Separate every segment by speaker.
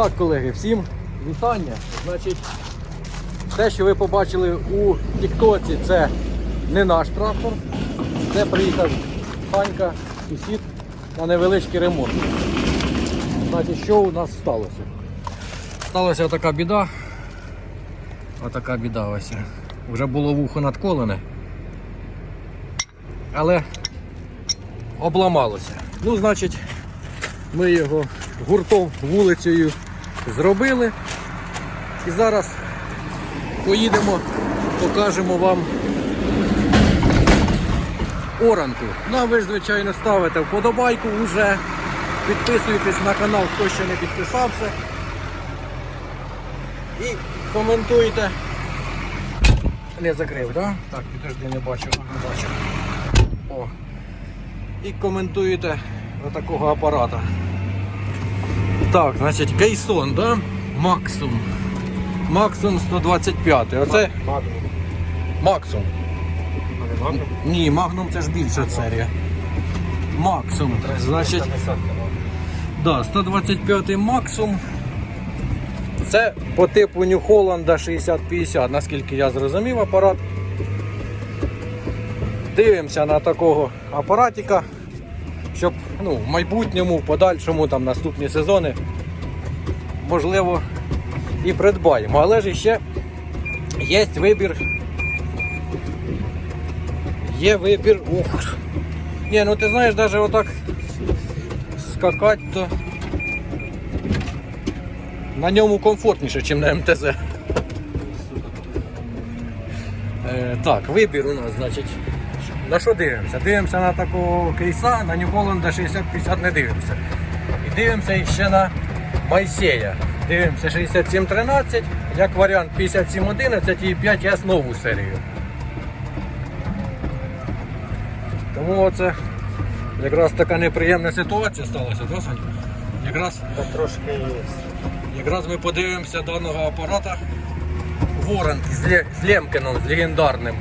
Speaker 1: Так, колеги, всім вітання. Значить, те, що ви побачили у Тіктоці, це не наш трактор. Це приїхав Санька, сусід на невеличкий ремонт. Значить, що у нас сталося? Сталася така біда. Отака біда ось. Вже було вухо надколене. Але обламалося. Ну, значить, ми його гуртом вулицею зробили. І зараз поїдемо, покажемо вам оранку. Ну, ви ж, звичайно, ставите вподобайку вже. Підписуйтесь на канал, хто ще не підписався. І коментуйте. Не закрив? Да? Так, підожди, не бачу, не бачу. О. І коментуєте отакого апарата. Так, значить, Кейсон, да? Максум. Максум 125. Оце
Speaker 2: Магнум.
Speaker 1: Максум.
Speaker 2: Магнум?
Speaker 1: Ні, Магнум це ж більша серія. Максум. Значить, да, 125 Максум. Це по типу New Holland 6050, наскільки я зрозумів апарат. Дивимося на такого апаратика, щоб ну, в майбутньому, в подальшому, там наступні сезони, можливо, і придбаємо. Але ж ще є вибір. Є вибір. Ух. Ні, ну ти знаєш, навіть отак скакати, то на ньому комфортніше, ніж на МТЗ. Е, так, вибір у нас, значить. На що дивимося? Дивимося на такого кейса, на Holland 60-50 не дивимося. І дивимося ще на Майсея. Дивимося 6713, як варіант 5711 і 5С нову серію. Тому оце якраз така неприємна ситуація сталася, да, Сань? Якраз
Speaker 2: Та трошки є.
Speaker 1: Якраз ми подивимося даного апарата в Оранті з, Лє- з Лємкіном, з легендарним.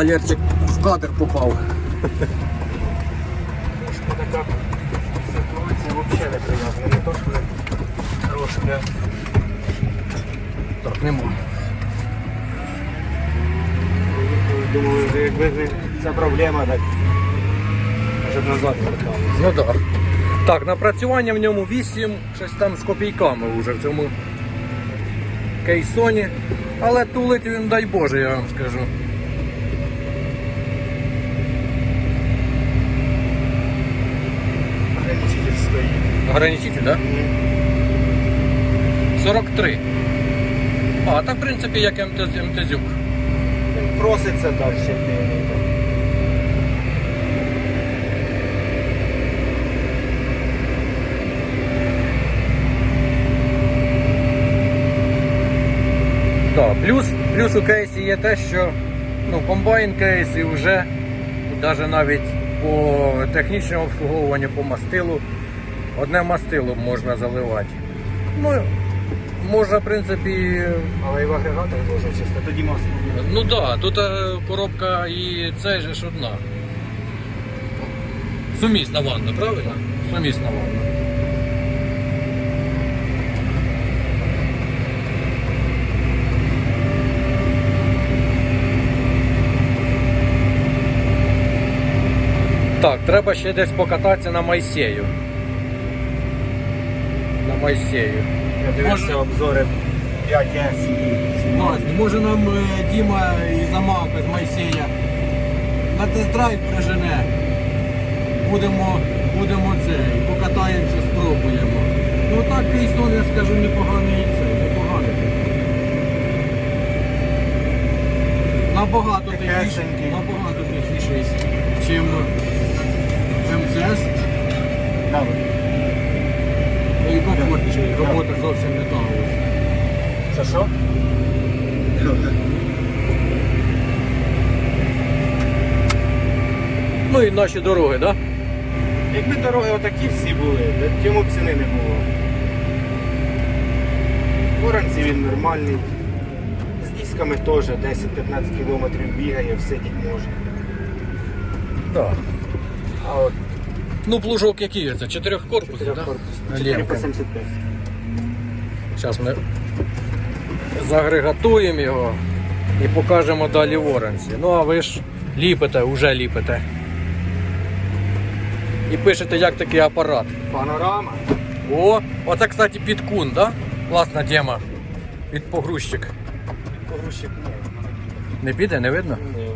Speaker 1: Валерчик в кадр попав.
Speaker 2: Така ситуація взагалі неприємна. Не то, що трошки.
Speaker 1: Так, нема.
Speaker 2: Думаю, що якби ця проблема, так вже б назад верталися.
Speaker 1: Ну так. Так, напрацювання в ньому 8, щось там з копійками вже в цьому кейсоні. Але тулить він, дай Боже, я вам скажу.
Speaker 2: Ограничитель стоїть.
Speaker 1: Ограничитель? Да? 43. А, так в принципі як МТЗ, МТЗюк.
Speaker 2: Він проситься далі.
Speaker 1: Да, плюс, плюс у кейсі є те, що ну, комбайн кейс і вже навіть навіть по технічному обслуговуванню, по мастилу, одне мастило можна заливати. Ну, можна, в принципі,
Speaker 2: Але і в агрегатах дуже чисто. Тоді масло.
Speaker 1: Ну так, да, тут е, коробка і цей же ж одна. Сумісна ванна, правильно? Сумісна ванна. Так, треба ще десь покататися на Майсею. На Майсею.
Speaker 2: Я дивився обзори 5S і
Speaker 1: Мазь, може нам е, Діма із Амака, з Майсея на тест-драйв прижене. Будемо, будемо це, покатаємося, спробуємо. Ну так кейсон, я скажу, непоганий це, непоганий. Набагато техніший,
Speaker 2: Тихесенький.
Speaker 1: набагато техніший, чим МТС.
Speaker 2: Да,
Speaker 1: І комфортніший, робота зовсім не та.
Speaker 2: Що що?
Speaker 1: Ну і наші дороги, так? Да?
Speaker 2: Якби дороги отакі всі були, то б ціни не було. він нормальний. З дисками теж 10-15 кілометрів бігає, всидіть може.
Speaker 1: Да.
Speaker 2: А от
Speaker 1: Ну, плужок який це? Чотирьохкорпусний, так?
Speaker 2: чотирьохкорпусний,
Speaker 1: Да?
Speaker 2: 4 по 75.
Speaker 1: Зараз ми загрегатуємо його і покажемо далі в оранці. Ну а ви ж ліпите, вже ліпите. І пишете, як такий апарат.
Speaker 2: Панорама.
Speaker 1: О, оце, кстати, підкун, да? Класна тема. Під погрузчик.
Speaker 2: Погрузчик ні.
Speaker 1: Не піде, не видно?
Speaker 2: Ні.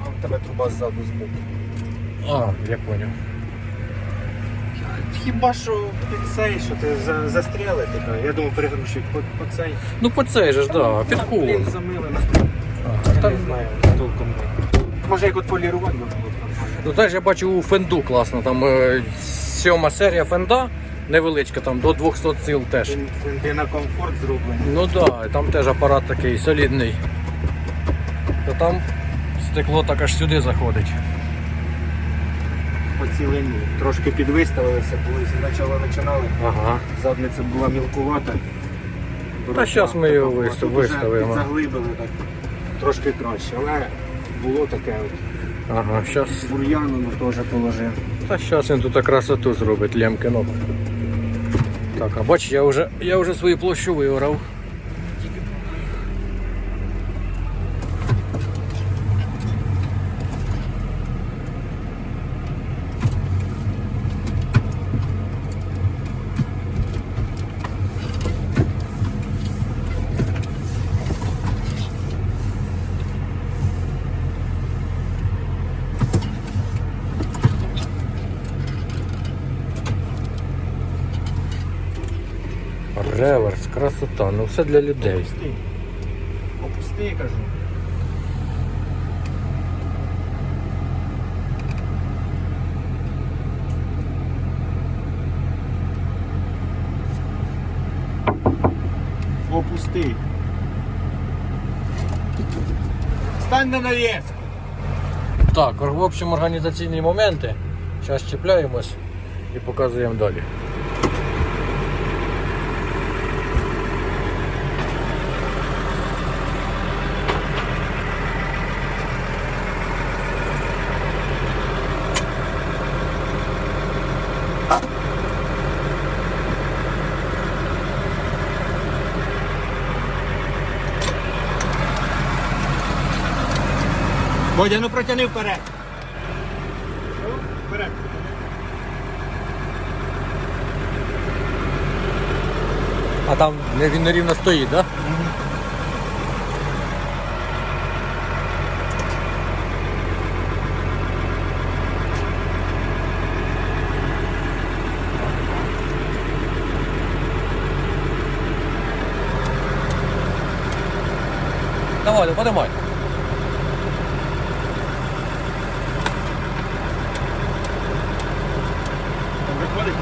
Speaker 2: А в тебе труба ззаду збоку.
Speaker 1: А, я поняв.
Speaker 2: Хіба що під цей, що ти за, застріли, типу, я думаю, перегрузчик по, по цей.
Speaker 1: Ну по цей же ж, да, підкун.
Speaker 2: Блін, замилено. Я не знаю, толком. Може як от полірувати було б нормально.
Speaker 1: Ну теж я бачу у фенду класно, там е, сьома серія фенда невеличка, там до 200 сил теж.
Speaker 2: Він, він де на комфорт зроблений.
Speaker 1: Ну так, да, там теж апарат такий солідний. То там стекло так аж сюди заходить.
Speaker 2: По ціленню. Трошки підвиставилися, коли спочатку починали.
Speaker 1: Ага.
Speaker 2: Задниця була мілкувата.
Speaker 1: Та щас ми його
Speaker 2: Така була.
Speaker 1: вистав- виставимо.
Speaker 2: Заглибили так трошки краще, але було таке от.
Speaker 1: Ага, щас.
Speaker 2: Бур'яну ну, теж положив.
Speaker 1: Та щас він тут красоту зробить, лємкинок. Так, а бач, я вже, я вже свою площу виорав. Реверс, красота, ну все для людей.
Speaker 2: Опусти. Опусти, кажу. Опусти. Стань на навіску.
Speaker 1: Так, в общем, організаційні моменти. Зараз чіпляємось і показуємо далі.
Speaker 2: Бодя, ну протяни вперед. Вперед.
Speaker 1: А там не- він нерівно стоїть, так? Да? Давай, подимай.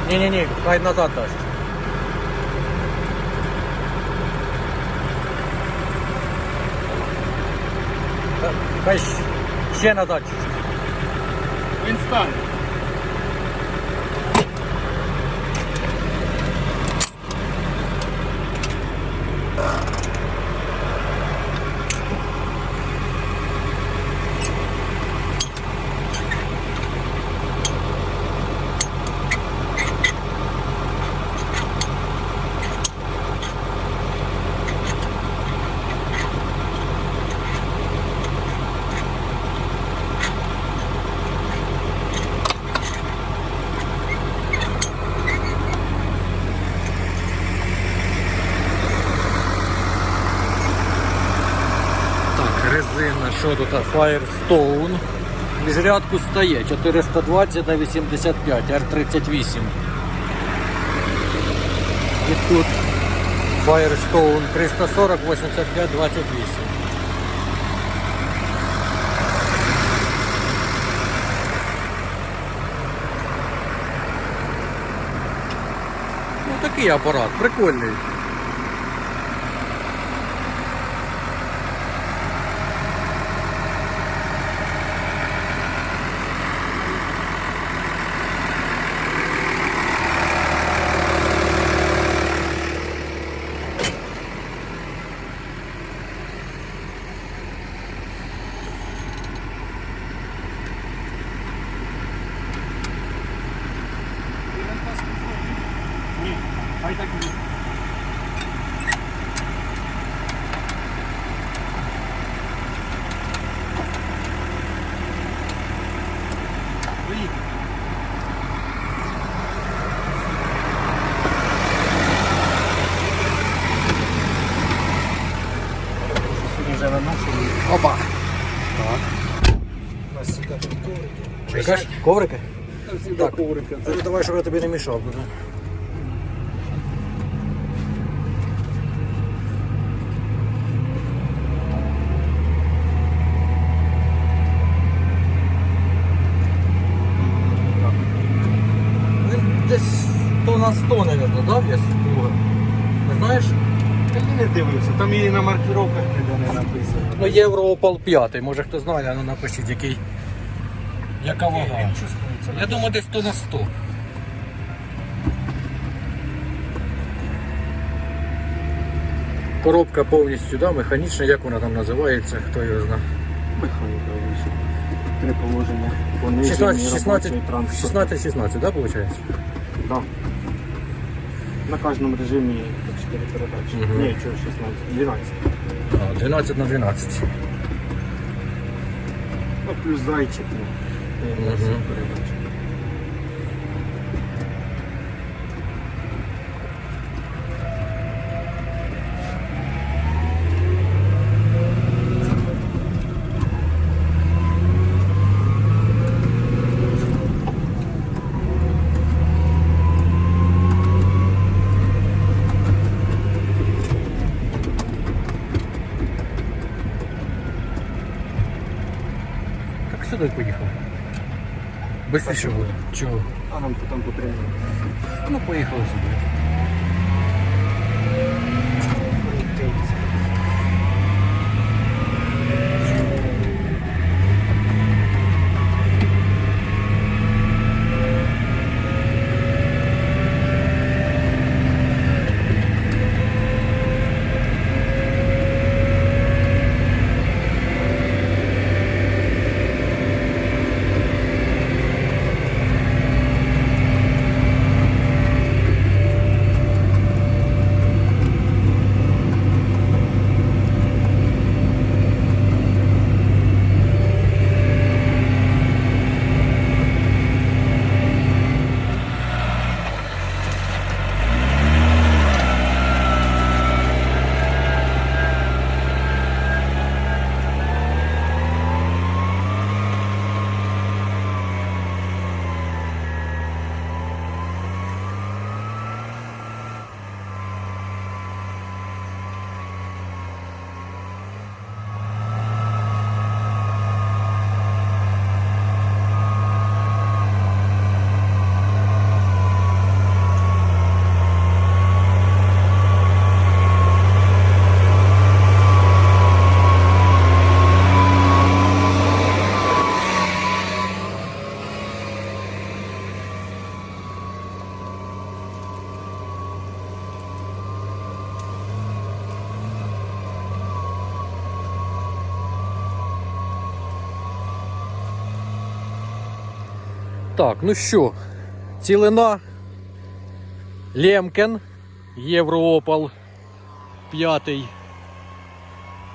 Speaker 1: Ні-ні-ні, хай назад дасть. Хай ще назад.
Speaker 2: Він стане.
Speaker 1: Так, резина, що тут? Firestone. Міжрядку стає 420 на 85, R38. І тут Firestone 340, 85, 28. Ну такий апарат, прикольний. Опа. Так.
Speaker 2: У нас сюди тут коврики.
Speaker 1: Чекаєш? Коврики?
Speaker 2: Так, коврики.
Speaker 1: Це давай, щоб я тобі не мішав. Буде. Десь 100 на 100, мабуть, да, вес плуга? Не знаєш?
Speaker 2: Та я не дивився, там і на маркировках ніде не написано.
Speaker 1: Ну, Євроопал 5, може хто знає, ну напишіть, який. Яка вага? Я думаю, десь 100 на 100. Коробка повністю да, механічна, як вона там називається, хто його знає.
Speaker 2: Механіка вийшла. Три положення. Понижені,
Speaker 1: 16, 16, 16, 16, да, виходить?
Speaker 2: Да. На кожному режимі 4 передачі.
Speaker 1: Мгм.
Speaker 2: Ні, чого 16, 12.
Speaker 1: А, 12 на 12.
Speaker 2: Ну, плюс зайчик. Ну,
Speaker 1: 嗯哼。Бистріше буде. Чого?
Speaker 2: А нам потім потрібно.
Speaker 1: Ну, поїхали сюди. Так, ну що, цілина Лемкен, Євроопал 5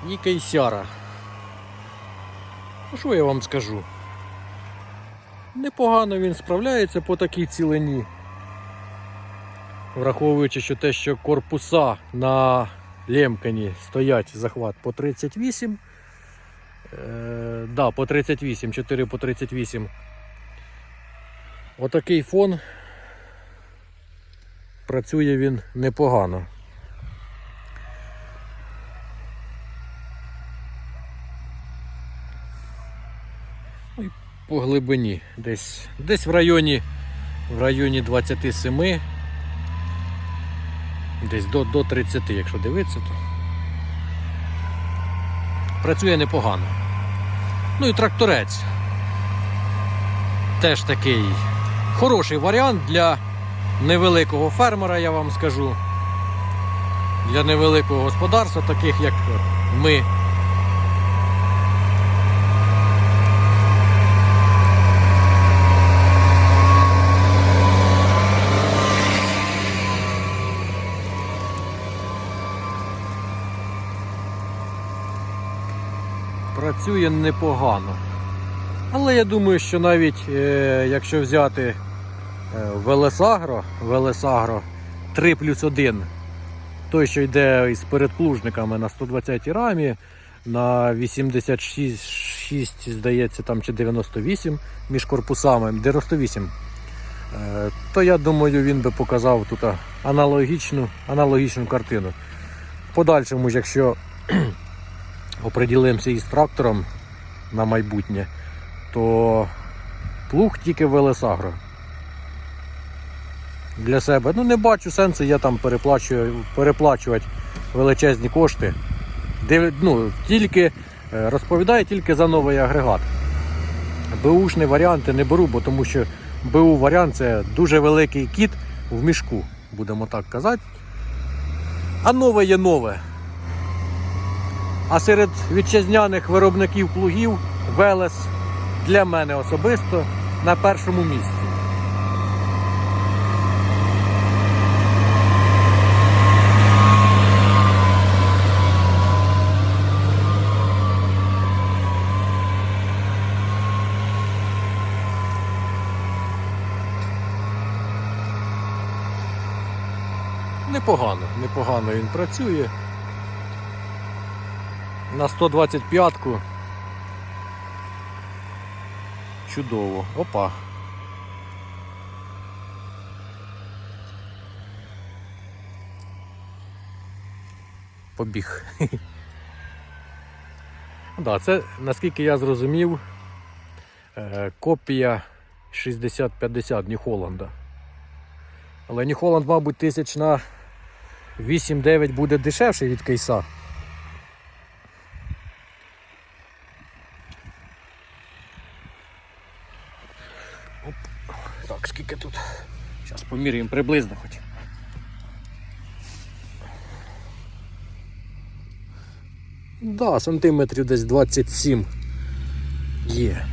Speaker 1: і Кейсяра. Ну що я вам скажу? Непогано він справляється по такій цілині. Враховуючи, що те, що корпуса на Лемкені стоять захват по 38. Е, да, по 38, 4 по 38. Отакий фон. Працює він непогано. Ну і По глибині. Десь, десь в районі, в районі 27, десь до, до 30, якщо дивитися, то працює непогано. Ну і тракторець теж такий хороший варіант для невеликого фермера, я вам скажу. Для невеликого господарства, таких як ми. Працює непогано. Але я думаю, що навіть е, якщо взяти Велесагро, Велесагро 3 плюс 1, той, що йде із передплужниками на 120 рамі, на 86, здається, там чи 98 між корпусами, 98. Е, То я думаю, він би показав тут аналогічну, аналогічну картину. Подальшому якщо оприділимося із трактором на майбутнє, то плуг тільки Велесагро. Для себе. Ну не бачу сенсу, я там переплачую, переплачувати величезні кошти. Див, ну, тільки, е, розповідаю тільки за новий агрегат. БУшні варіанти не беру, бо тому що БУ варіант це дуже великий кіт в мішку, будемо так казати. А нове є нове. А серед вітчизняних виробників плугів Велес для мене особисто на першому місці. Непогано, непогано він працює. На 125-ку. Чудово. Опа. Побіг. Да, це, наскільки я зрозумів, е, копія 6050 Нью Холланда. Але Нью Холланд, мабуть, тисяч на 8-9 буде дешевший від кейса. Оп. Так, скільки тут? Зараз поміряємо приблизно хоч. Да, сантиметрів десь 27 є.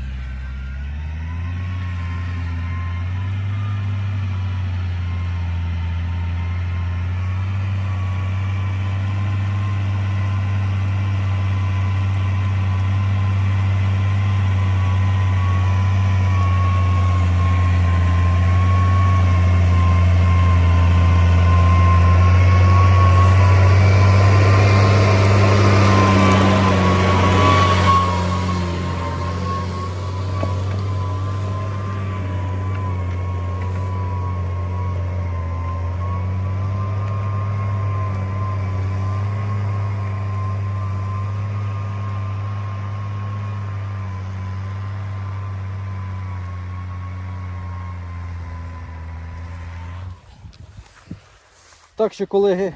Speaker 1: Так що, колеги,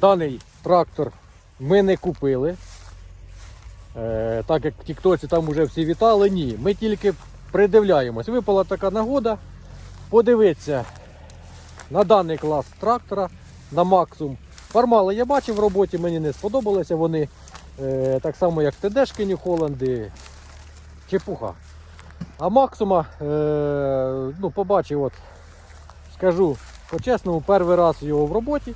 Speaker 1: даний трактор ми не купили. Е, так як в Тіктоці там вже всі вітали, ні. Ми тільки придивляємось. Випала така нагода подивитися на даний клас трактора, на максимум. Формали я бачив в роботі, мені не сподобалися вони. Е, так само, як ТДшки Нью Холланди. Чепуха. А максима е, ну, побачив, от, скажу по-чесному, перший раз його в роботі.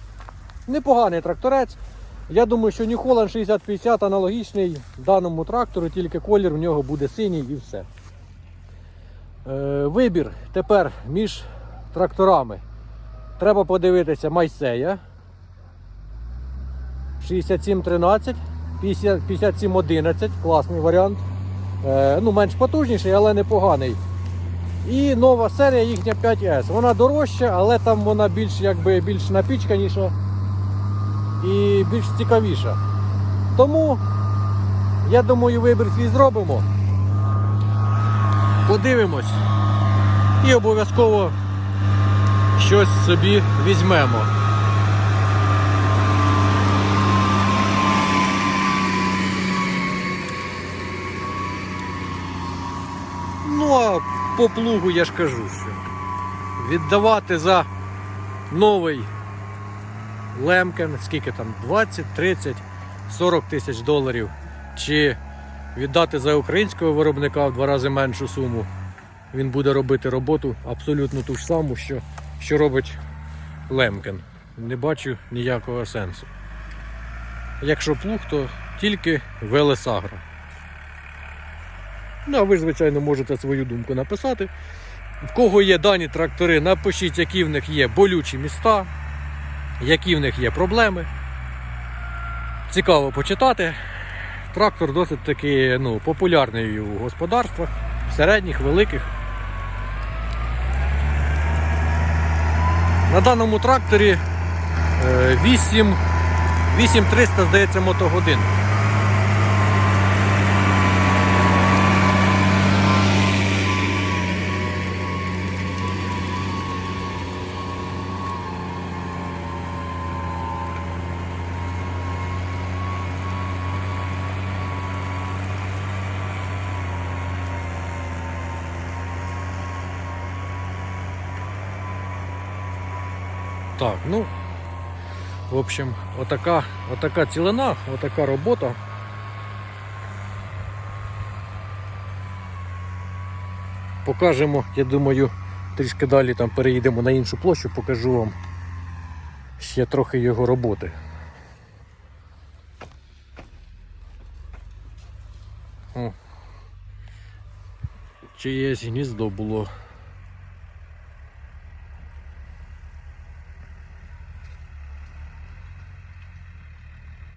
Speaker 1: Непоганий тракторець. Я думаю, що Holland 6050 аналогічний даному трактору, тільки колір в нього буде синій і все. Е, вибір тепер між тракторами. Треба подивитися Майсея 6713, 5711, класний варіант. Е, ну, менш потужніший, але непоганий. І нова серія їхня 5S. Вона дорожча, але там вона більш якби більш напічканіша і більш цікавіша. Тому я думаю, вибір свій зробимо. Подивимось і обов'язково щось собі візьмемо. Ну а по плугу я ж кажу, що віддавати за новий Лемкен, скільки там, 20, 30, 40 тисяч доларів, чи віддати за українського виробника в два рази меншу суму. Він буде робити роботу абсолютно ту ж саму, що, що робить Лемкен. Не бачу ніякого сенсу. Якщо плуг, то тільки Велесагра. Ну, а ви звичайно, можете свою думку написати. В кого є дані трактори, напишіть, які в них є болючі міста, які в них є проблеми. цікаво почитати. Трактор досить таки ну, популярний у господарствах, середніх, великих. На даному тракторі е, 8, 8300, здається, мотогодин. Так, ну, в общем, отака, отака цілина, отака робота. Покажемо, я думаю, трішки далі там переїдемо на іншу площу, покажу вам ще трохи його роботи. О. Чиєсь гніздо було